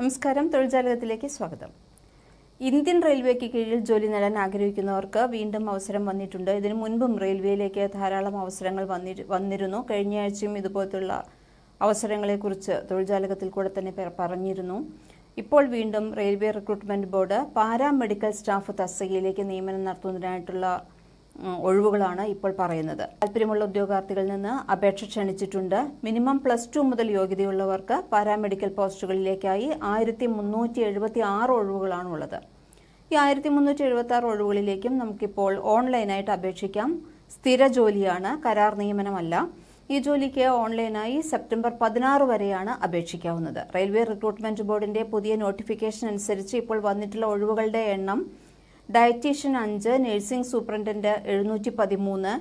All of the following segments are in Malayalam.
നമസ്കാരം. തൊഴിൽജാലകത്തിലേക്ക് സ്വാഗതം. ഇന്ത്യൻ റെയിൽവേക്ക് കീഴിൽ ജോലി നേടാൻ ആഗ്രഹിക്കുന്നവർക്ക് വീണ്ടും അവസരം വന്നിട്ടുണ്ട്. ഇതിനു മുൻപും റെയിൽവേയിലേക്ക് ധാരാളം അവസരങ്ങൾ വന്നി- വന്നിരുന്നു. കഴിഞ്ഞയാഴ്ചയും ഇതുപോലത്തുള്ള അവസരങ്ങളെക്കുറിച്ച് തൊഴിൽജാലകത്തിൽ കൂടെ തന്നെ പറഞ്ഞിരുന്നു. ഇപ്പോൾ വീണ്ടും railway recruitment board paramedical staff തസ്തികയിലേക്ക് നിയമനം നടത്തുന്നതിനായിട്ടുള്ള ഒഴിവുകളാണ് ഇപ്പോൾ പറയുന്നത്. താല്പര്യമുള്ള ഉദ്യോഗാർത്ഥികളിൽ നിന്ന് അപേക്ഷ ക്ഷണിച്ചിട്ടുണ്ട്. മിനിമം പ്ലസ് ടു മുതൽ യോഗ്യതയുള്ളവർക്ക് പാരാമെഡിക്കൽ പോസ്റ്റുകളിലേക്കായി ആയിരത്തി മുന്നൂറ്റി എഴുപത്തി ആറ് ഒഴിവുകളാണ് ഉള്ളത് ഈ ആയിരത്തി മുന്നൂറ്റി എഴുപത്തി ആറ് ഒഴിവുകളിലേക്കും നമുക്കിപ്പോൾ ഓൺലൈനായിട്ട് അപേക്ഷിക്കാം. സ്ഥിര ജോലിയാണ് കരാർ നിയമനമല്ല. ഈ ജോലിക്ക് ഓൺലൈനായി സെപ്റ്റംബർ പതിനാറ് വരെയാണ് അപേക്ഷിക്കാവുന്നത്. റെയിൽവേ റിക്രൂട്ട്മെന്റ് ബോർഡിന്റെ പുതിയ നോട്ടിഫിക്കേഷൻ അനുസരിച്ച് ഇപ്പോൾ വന്നിട്ടുള്ള ഒഴിവുകളുടെ എണ്ണം ഡയറ്റീഷ്യൻ അഞ്ച് നഴ്സിംഗ് സൂപ്രണ്ടന്റ് എഴുന്നൂറ്റി പതിമൂന്ന്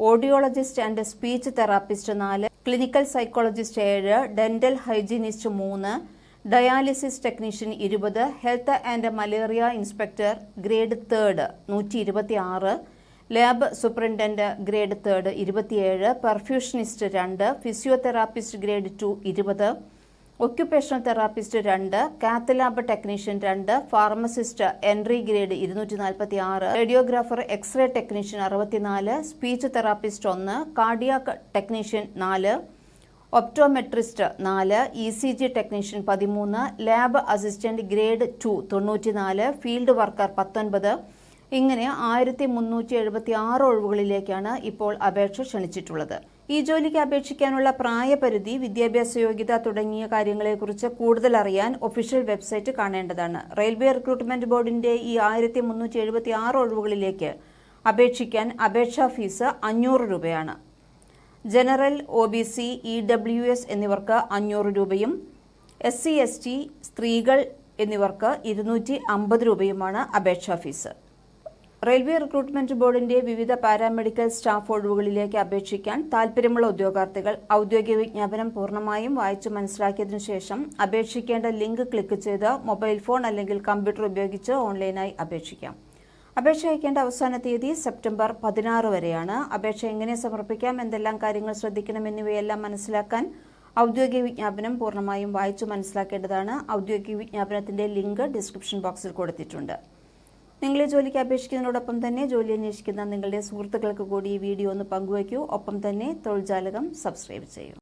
ഓഡിയോളജിസ്റ്റ് ആൻഡ് സ്പീച്ച് തെറാപ്പിസ്റ്റ് നാല് ക്ലിനിക്കൽ സൈക്കോളജിസ്റ്റ് ഏഴ് ഡെന്റൽ ഹൈജീനിസ്റ്റ് മൂന്ന് ഡയാലിസിസ് ടെക്നീഷ്യൻ ഇരുപത് health and malaria inspector grade third നൂറ്റി ഇരുപത്തി ആറ് ലാബ് സൂപ്രണ്ടന്റ് ഗ്രേഡ് തേർഡ് ഇരുപത്തിയേഴ് പെർഫ്യൂഷനിസ്റ്റ് രണ്ട് ഫിസിയോതെറാപ്പിസ്റ്റ് ഗ്രേഡ് ടു ഇരുപത് ഒക്യുപേഷണൽ തെറാപ്പിസ്റ്റ് രണ്ട് കാത്ത് ലാബ് ടെക്നീഷ്യൻ രണ്ട് ഫാർമസിസ്റ്റ് എൻട്രി ഗ്രേഡ് ഇരുന്നൂറ്റി നാൽപ്പത്തി ആറ് റേഡിയോഗ്രാഫർ എക്സ്റേ ടെക്നീഷ്യൻ അറുപത്തിനാല് സ്പീച്ച് തെറാപ്പിസ്റ്റ് ഒന്ന് കാർഡിയാക് ടെക്നീഷ്യൻ നാല് ഒപ്റ്റോമെട്രിസ്റ്റ് നാല് ഇ സി ജി ടെക്നീഷ്യൻ പതിമൂന്ന് ലാബ് അസിസ്റ്റന്റ് ഗ്രേഡ് ടു തൊണ്ണൂറ്റിനാല് ഫീൽഡ് വർക്കർ പത്തൊൻപത്. ഇങ്ങനെ ആയിരത്തി മുന്നൂറ്റി എഴുപത്തി ആറ് ഒഴിവുകളിലേക്കാണ് ഇപ്പോൾ അപേക്ഷ ക്ഷണിച്ചിട്ടുള്ളത്. ഈ ജോലിക്ക് അപേക്ഷിക്കാനുള്ള പ്രായപരിധി വിദ്യാഭ്യാസ യോഗ്യത തുടങ്ങിയ കാര്യങ്ങളെക്കുറിച്ച് കൂടുതൽ അറിയാൻ ഒഫീഷ്യൽ വെബ്സൈറ്റ് കാണേണ്ടതാണ്. റെയിൽവേ റിക്രൂട്ട്മെന്റ് ബോർഡിന്റെ ഈ ആയിരത്തി മുന്നൂറ്റി എഴുപത്തി ആറ് ഒഴിവുകളിലേക്ക് അപേക്ഷിക്കാൻ അപേക്ഷാ ഫീസ് അഞ്ഞൂറ് രൂപയാണ്. General O B C E W S എന്നിവർക്ക് അഞ്ഞൂറ് രൂപയും എസ് സി എസ് ടി സ്ത്രീകൾ എന്നിവർക്ക് ഇരുന്നൂറ്റി അമ്പത് രൂപയുമാണ് അപേക്ഷാ ഫീസ്. റെയിൽവേ റിക്രൂട്ട്മെന്റ് ബോർഡിന്റെ വിവിധ പാരാമെഡിക്കൽ സ്റ്റാഫ് ഒഴിവുകളിലേക്ക് അപേക്ഷിക്കാൻ താൽപര്യമുള്ള ഉദ്യോഗാർത്ഥികൾ ഔദ്യോഗിക വിജ്ഞാപനം പൂർണമായും വായിച്ചു മനസ്സിലാക്കിയതിനു ശേഷം അപേക്ഷിക്കേണ്ട ലിങ്ക് ക്ലിക്ക് ചെയ്ത് മൊബൈൽ ഫോൺ അല്ലെങ്കിൽ കമ്പ്യൂട്ടർ ഉപയോഗിച്ച് ഓൺലൈനായി അപേക്ഷിക്കാം. അപേക്ഷ അയക്കേണ്ട അവസാന തീയതി സെപ്റ്റംബർ പതിനാറ് വരെയാണ്. അപേക്ഷ എങ്ങനെ സമർപ്പിക്കാം എന്തെല്ലാം കാര്യങ്ങൾ ശ്രദ്ധിക്കണം എന്നിവയെല്ലാം മനസ്സിലാക്കാൻ ഔദ്യോഗിക വിജ്ഞാപനം പൂർണമായും വായിച്ചു മനസ്സിലാക്കേണ്ടതാണ്. ഔദ്യോഗിക വിജ്ഞാപനത്തിന്റെ ലിങ്ക് ഡിസ്ക്രിപ്ഷൻ ബോക്സിൽ കൊടുത്തിട്ടുണ്ട്. നിങ്ങൾ ഈ ജോലിക്ക് അപേക്ഷിക്കുന്നതിനോടൊപ്പം തന്നെ ജോലി അന്വേഷിക്കുന്ന നിങ്ങളുടെ സുഹൃത്തുക്കൾക്ക് കൂടി ഈ വീഡിയോ ഒന്ന് പങ്കുവയ്ക്കൂ. ഒപ്പം തന്നെ തൊഴിൽജാലകം സബ്സ്ക്രൈബ് ചെയ്യൂ.